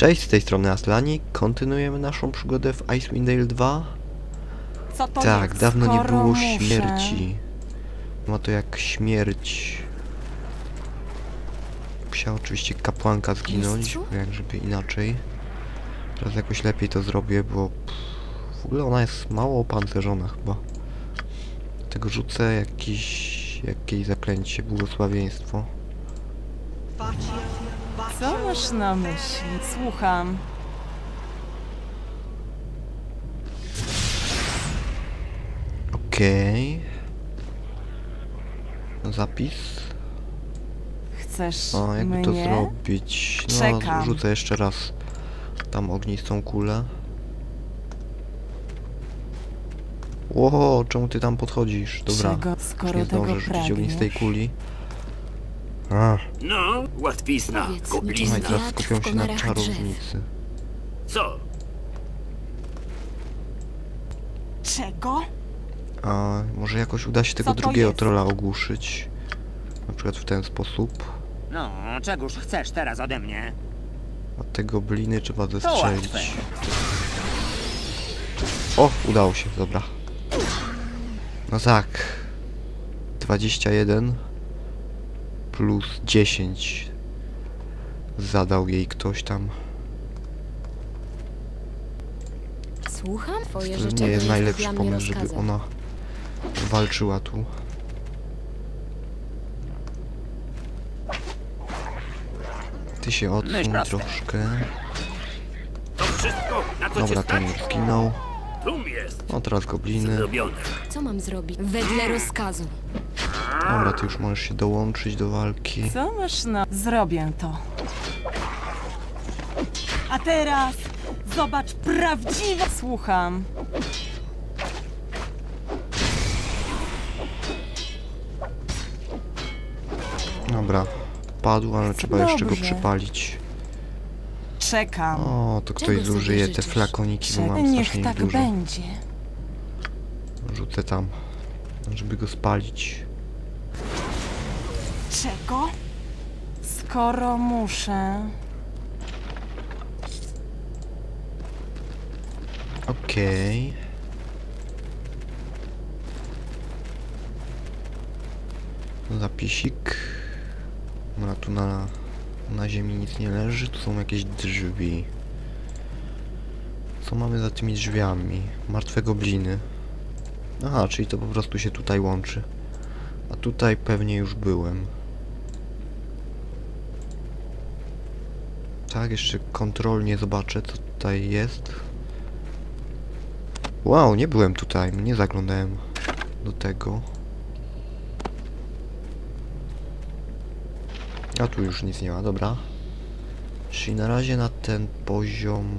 Cześć, z tej strony Aslani. Kontynuujemy naszą przygodę w Icewind Dale 2. Co to tak, jest? dawno nie było muszę- śmierci. Ma to jak śmierć. Musiała oczywiście kapłanka zginąć, bo jak żeby inaczej. Teraz jakoś lepiej to zrobię, bo pff, w ogóle ona jest mało opancerzona chyba. Dlatego rzucę jakiś, jakieś zaklęcie, błogosławieństwo. Co masz na myśli? Słucham. Okej. Zapis. Chcesz O, jakby mnie? to zrobić? No, Czekam. rzucę jeszcze raz tam ognistą kulę. Ło, czemu ty tam podchodzisz? Dobra, Czego, skoro nie tego zdążę rzucić ognistej pragniesz? kuli. A, No, łatwizna, Powiedz, no i goblizna. teraz Wiatr skupią w się na konarach drzew. czarownicy. Co? Czego? A może jakoś uda się tego Co to drugiego jest? trolla ogłuszyć? Na przykład w ten sposób. No, czegoż chcesz teraz ode mnie? A te gobliny trzeba łatwe. zestrzelić. O, udało się, dobra. No tak. 21 plus 10 zadał jej ktoś tam. Słucham? Twoje To życzenie nie jest najlepszy pomysł, żeby ona walczyła tu. Ty się odsuń troszkę. To wszystko, na co Dobra, ten już zginął. No teraz gobliny. Co mam zrobić? Wedle rozkazu. Dobra, ty już możesz się dołączyć do walki. Co masz na... Zrobię to. A teraz zobacz prawdziwe... Słucham. Dobra, padł, ale trzeba jeszcze go Dobrze. przypalić. Czekam. O, to ktoś Czego sobie zużyje te życzysz? flakoniki, bo mam Niech strasznie tak dużo. będzie. Rzucę tam, żeby go spalić. Skoro muszę... Okej. Zapisik. Dobra, tu na, na ziemi nic nie leży, tu są jakieś drzwi. Co mamy za tymi drzwiami? Martwe gobliny. Aha, czyli to po prostu się tutaj łączy. A tutaj pewnie już byłem. Tak, jeszcze kontrolnie zobaczę, co tutaj jest. Wow, nie byłem tutaj, nie zaglądałem do tego. A tu już nic nie ma, dobra. Czyli na razie na ten poziom...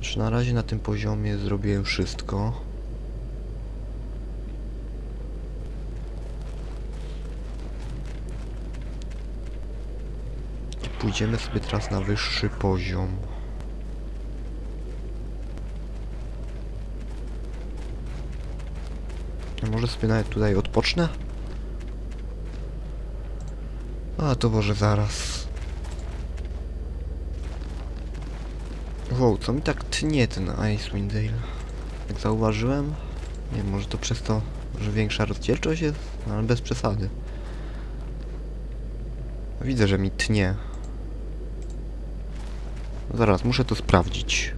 Czy na razie na tym poziomie zrobiłem wszystko. I pójdziemy sobie teraz na wyższy poziom. Może sobie nawet tutaj odpocznę? A to może zaraz. Wow, co mi tak tnie ten Icewind Dale? Jak zauważyłem? Nie wiem, może to przez to, że większa rozdzielczość jest? No, ale bez przesady. Widzę, że mi tnie. Zaraz, muszę to sprawdzić.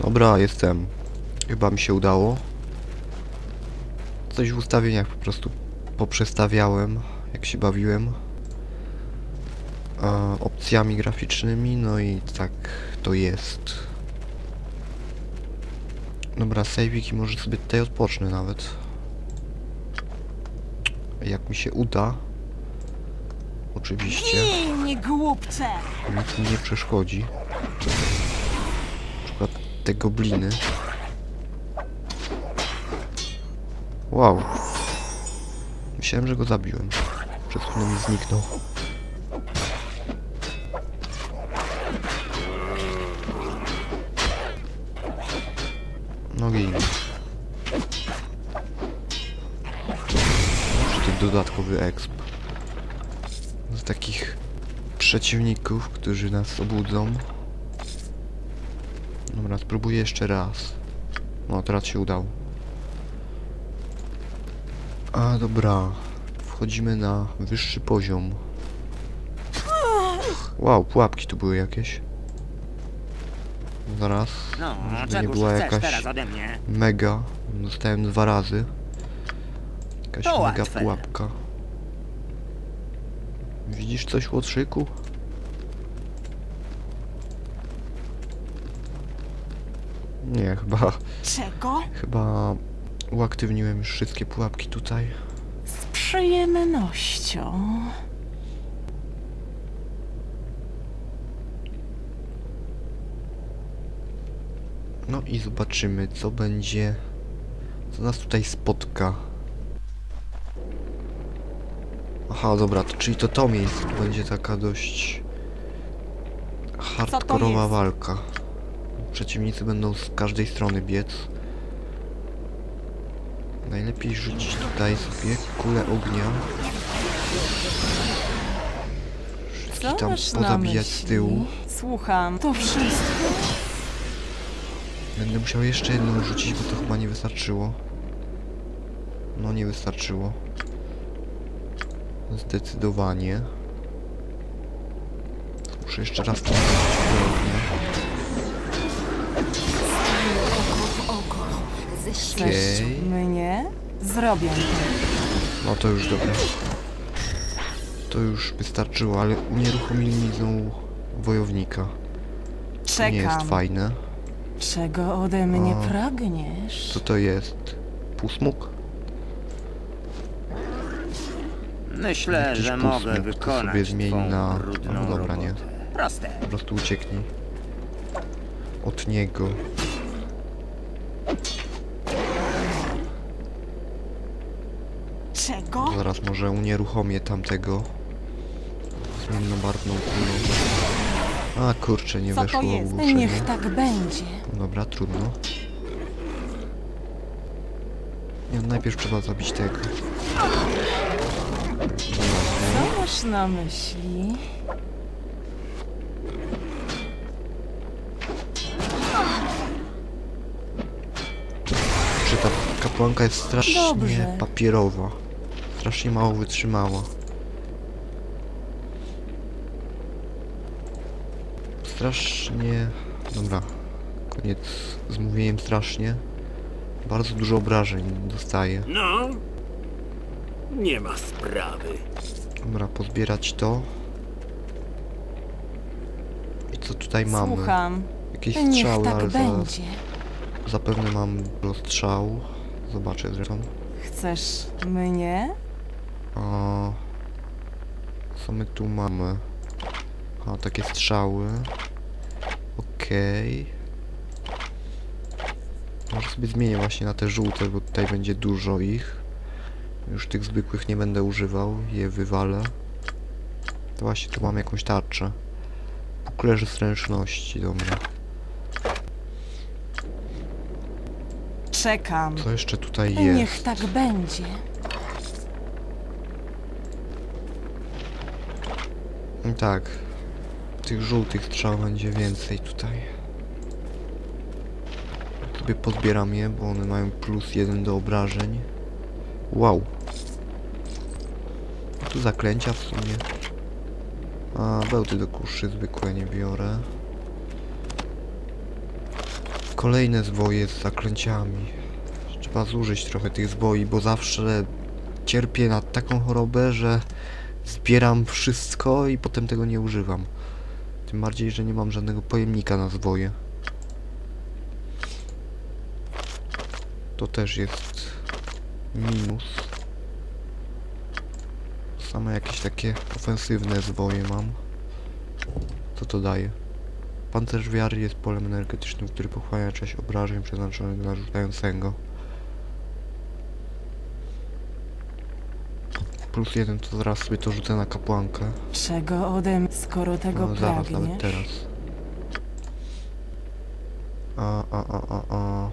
Dobra, jestem. Chyba mi się udało. Coś w ustawieniach po prostu poprzestawiałem, jak się bawiłem. E, opcjami graficznymi, no i tak to jest. Dobra, saveik i może sobie tutaj odpocznę nawet. Jak mi się uda. Oczywiście. Gin, głupcze! Nic mi nie przeszkodzi. Na przykład te gobliny. Wow. Myślałem, że go zabiłem. Przed chwilą mi zniknął. No gin. Może ten dodatkowy exp. Z takich przeciwników, którzy nas obudzą. Dobra, spróbuję jeszcze raz. No, teraz się udało. A, dobra. Wchodzimy na wyższy poziom. Wow, pułapki tu były jakieś. Zaraz. No, żeby nie była jakaś teraz ode mnie? mega. Dostałem dwa razy. Jakaś To mega łatwe. pułapka. Widzisz coś, Łotrzyku? Nie, chyba, Czego? chyba uaktywniłem już wszystkie pułapki tutaj. Z przyjemnością. No i zobaczymy, co będzie, co nas tutaj spotka. Aha, dobra, to, czyli to to miejsce to będzie taka dość hardkorowa walka. Przeciwnicy będą z każdej strony biec. Najlepiej rzucić tutaj sobie kulę ognia. Wszystkich tam pozabijać z tyłu. Słucham. To wszystko? Będę musiał jeszcze jedną rzucić, bo to chyba nie wystarczyło. No nie wystarczyło. Zdecydowanie. Muszę jeszcze raz. Ze Chcesz Okej. mnie? Zrobię to. No to już dobra. To już wystarczyło, ale unieruchomili mi znowu wojownika. To nie jest Czekam. fajne. Czego ode mnie A. pragniesz? Co to jest? Półsmuk? Myślę, Jakiś że mogę wykonać sobie zmień twą na- brudną no dobra, nie. Proste. Po prostu ucieknij. Od niego. Czego? Zaraz może unieruchomię tamtego. Zmiennobarwną kulą. A kurczę, nie Co weszło to jest? Niech tak będzie. Dobra, trudno. Nie, najpierw trzeba zabić tego. Co masz na myśli? Że ta kapłanka jest strasznie Dobrze. papierowa. Strasznie mało wytrzymała. Strasznie... Dobra. Koniec z mówieniem strasznie. Bardzo dużo obrażeń dostaje. No, nie ma sprawy. Dobra, pozbierać to. I co tutaj mamy? Słucham. Jakieś Niech strzały, tak ale za, będzie. zapewne mam rozstrzał. Zobaczę zresztą. Chcesz mnie? A, co my tu mamy? A, takie strzały. Okej. Może sobie zmienię właśnie na te żółte, bo tutaj będzie dużo ich. Już tych zwykłych nie będę używał, je wywalę. To właśnie tu mam jakąś tarczę. Puklerze zręczności, dobra. Czekam. Co jeszcze tutaj jest? Niech tak będzie. I Tak. Tych żółtych strzał będzie więcej tutaj. Sobie pozbieram je, bo one mają plus jeden do obrażeń. Wow. Tu zaklęcia w sumie. A, bełty do kuszy zwykłe nie biorę. Kolejne zwoje z zaklęciami. Trzeba zużyć trochę tych zwoi, bo zawsze cierpię na taką chorobę, że zbieram wszystko i potem tego nie używam. Tym bardziej, że nie mam żadnego pojemnika na zwoje. To też jest minus. Same jakieś takie ofensywne zwoje mam. Co to daje? Pancerz wiary jest polem energetycznym, który pochłania część obrażeń przeznaczonych dla rzucającego. plus jeden, to zaraz sobie to rzucę na kapłankę. Czego ode mnie, skoro tego no, zaraz, pragniesz? nawet teraz. A, a, a, a, a.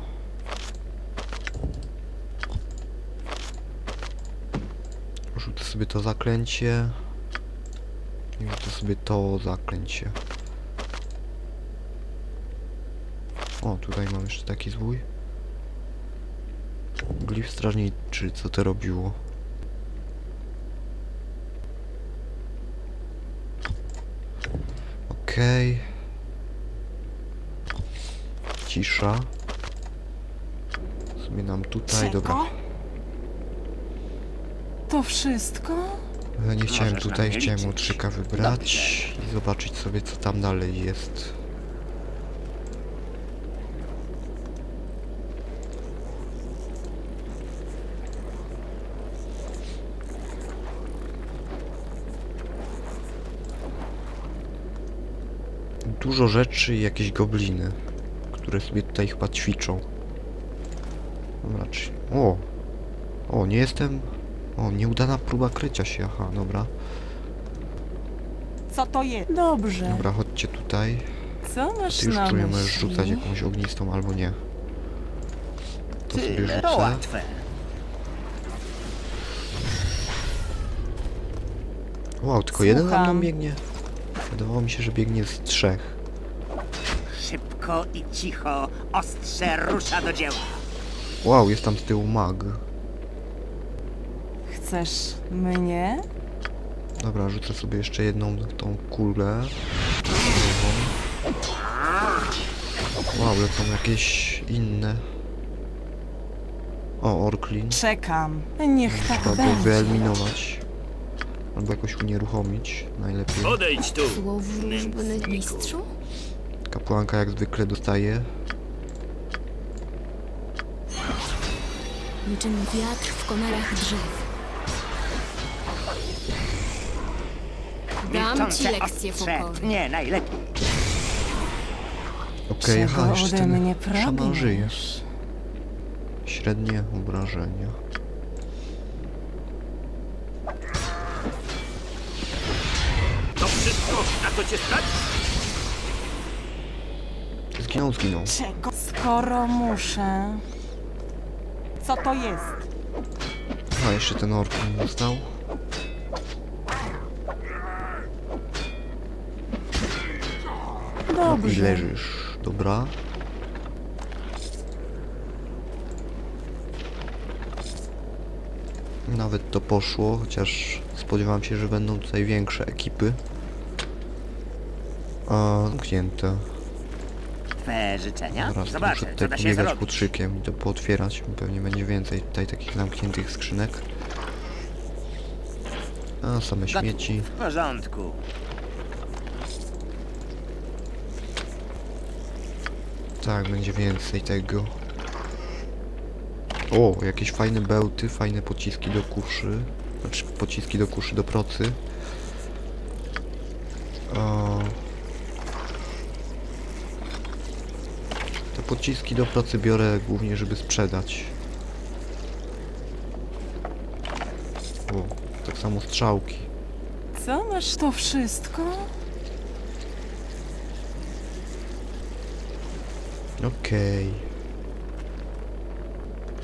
Rzucę sobie to zaklęcie. I rzucę sobie to zaklęcie. O, tutaj mam jeszcze taki zwój. Glif strażniczy, co to robiło? Okej. Cisza. Sobie nam tutaj, Czego? dobra. To wszystko? Ja nie chciałem Możesz tutaj, chciałem liczyć. łotrzyka wybrać i zobaczyć sobie co tam dalej jest. Dużo rzeczy i jakieś gobliny, które sobie tutaj chyba ćwiczą. Dobra, czy... O! O, nie jestem... O, nieudana próba krycia się, aha, dobra. Co to jest? Dobrze. Dobra, chodźcie tutaj. Co masz Ty już na czuję, myśli? możesz rzucać jakąś ognistą albo nie. To sobie Tyle, to rzucę. łatwe. Wow, tylko jeden za mną Słucham. biegnie. Wydawało mi się, że biegnie z trzech. Szybko i cicho, ostrze rusza do dzieła. Wow, jest tam z tyłu mag. Chcesz mnie? Dobra, rzucę sobie jeszcze jedną tą kulę. Wow, lecą jakieś inne. O, Orklin. Czekam. Niech tak Trzeba będzie. wyeliminować. Albo jakoś unieruchomić, najlepiej. Odejdź tu. Słow wróżbny nędzniku. mistrzu? Kapłanka jak zwykle dostaje. Niczym wiatr w konarach drzew. Dam ci Milczące lekcję ostrze pokory. Nie, najlepiej. Okej, Czego aha, jeszcze ode mnie ten szaman żyje. pragniesz? Średnie obrażenia. Na to cię stać? Zginął, zginął. Czego? Skoro muszę. Co to jest? A, jeszcze ten Orklin został. I Dobrze. leżysz. Dobra. Nawet to poszło, chociaż spodziewałem się, że będą tutaj większe ekipy. A, zamknięte. Twe życzenia? Zaraz muszę Zobaczę, co tutaj pobiegać szykiem i to pootwierać. Pewnie będzie więcej tutaj takich zamkniętych skrzynek. A, same śmieci. W porządku. Tak, będzie więcej tego. O, jakieś fajne bełty, fajne pociski do kuszy. Znaczy pociski do kuszy, do procy. O. pociski do procy biorę głównie, żeby sprzedać. O, tak samo strzałki. Co masz to wszystko? Okej.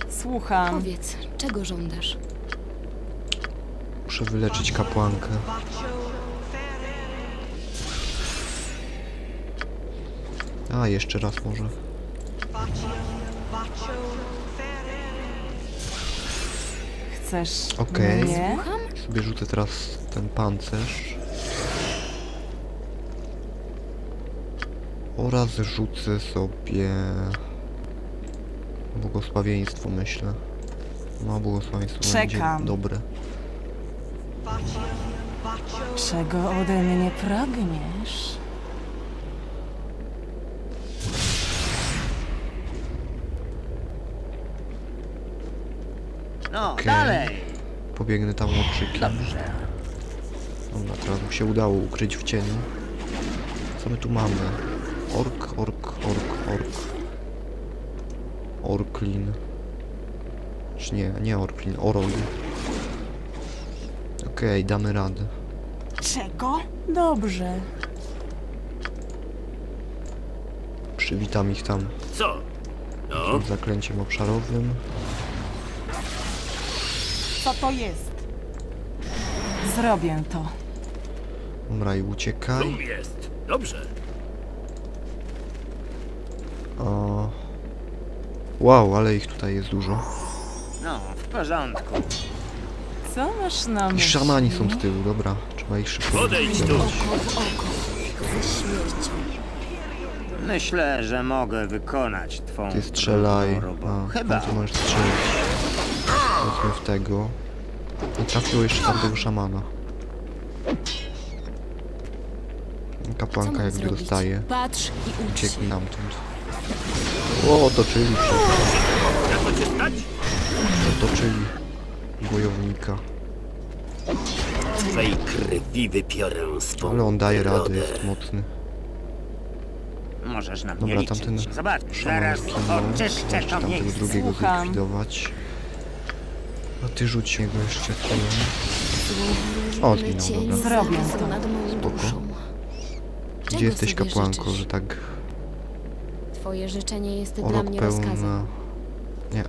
Słucham. Powiedz, czego żądasz? Muszę wyleczyć kapłankę. A, jeszcze raz może. Chcesz Okej. mnie? Sobie rzucę teraz ten pancerz. Oraz rzucę sobie... Błogosławieństwo myślę. No, błogosławieństwo Czekam. będzie dobre. Czego ode mnie pragniesz? No, Okej. dalej. Pobiegnę tam łotrzykiem. Dobrze. Dobra, teraz mu się udało ukryć w cieniu. Co my tu mamy? Ork, ork, ork, ork. Orklin. Czy nie, nie Orklin, Orol. Okej, damy radę. Czego? Dobrze. Przywitam ich tam Co? No, tym zaklęciem obszarowym. Co to jest? Zrobię to. Dobra, i uciekaj. jest. Dobrze. O... Wow, ale ich tutaj jest dużo. No, w porządku. Co masz na I myśli? szamani są z tyłu, dobra. Trzeba ich szybko Podejdź tu. Oko w oko. Ze śmiercią. Myślę, że mogę wykonać twą Ty strzelaj. robotę. A, Chyba. no to możesz strzelić. Powiedzmy w tego. I trafiło jeszcze tamtego szamana. Co Kapłanka jakby zrobić? dostaje. Patrz i. Uciekli tamtąd. O, otoczyli stać? Otoczyli wojownika. Twej krwi wypiorę swą Ale on daje radę, jest mocny. Możesz na mnie Dobra, liczyć. tamten Zobacz, zaraz oczyszczę to miejsce. drugiego Słucham. zlikwidować. A ty rzuć jego jeszcze. Złą O, zginął, dobra. Zrobię to. Spoko. Gdzie jesteś kapłanko, życzysz? że tak Twoje życzenie jest dla mnie pełna... Nie.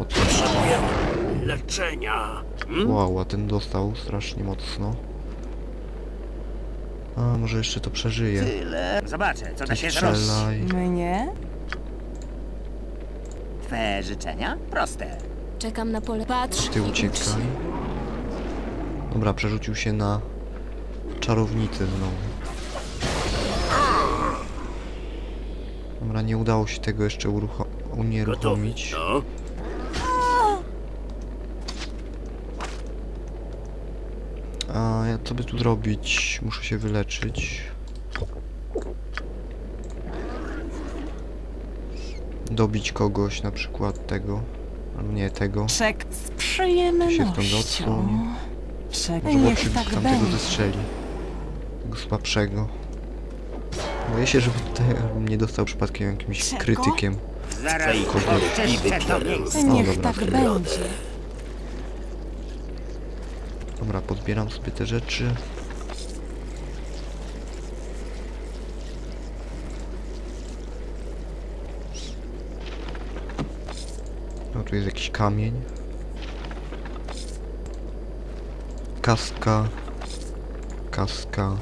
Odpuść. Leczenia. Hmm? Wow, a ten dostał strasznie mocno. A, może jeszcze to przeżyje. Tyle. Zobaczę, co da Ty się zrobić. Mnie? Twe życzenia? Proste. Czekam na pole. Patrz Ty uciekaj. Dobra, przerzucił się na czarownicę znowu. Dobra, nie udało się tego jeszcze unieruchomić. A ja co by tu zrobić? Muszę się wyleczyć. Dobić kogoś, na przykład tego. Albo nie tego. Czek z stąd przyjemnością. odsunie. Czek, Może go niech przybić tak tamtego będzie. zestrzeli. Tego słabszego. Boję się, żeby tutaj nie dostał przypadkiem jakimś Czego? krytykiem. Zaraz oczyszczę to miejsce. Niech dobra. tak brodę. będzie. Dobra, pozbieram sobie te rzeczy. Tu jest jakiś kamień. Kaska. Kaska.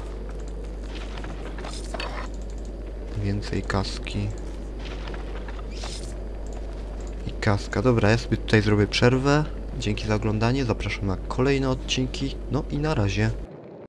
Więcej kaski. I kaska. Dobra, ja sobie tutaj zrobię przerwę. Dzięki za oglądanie, zapraszam na kolejne odcinki. No i na razie.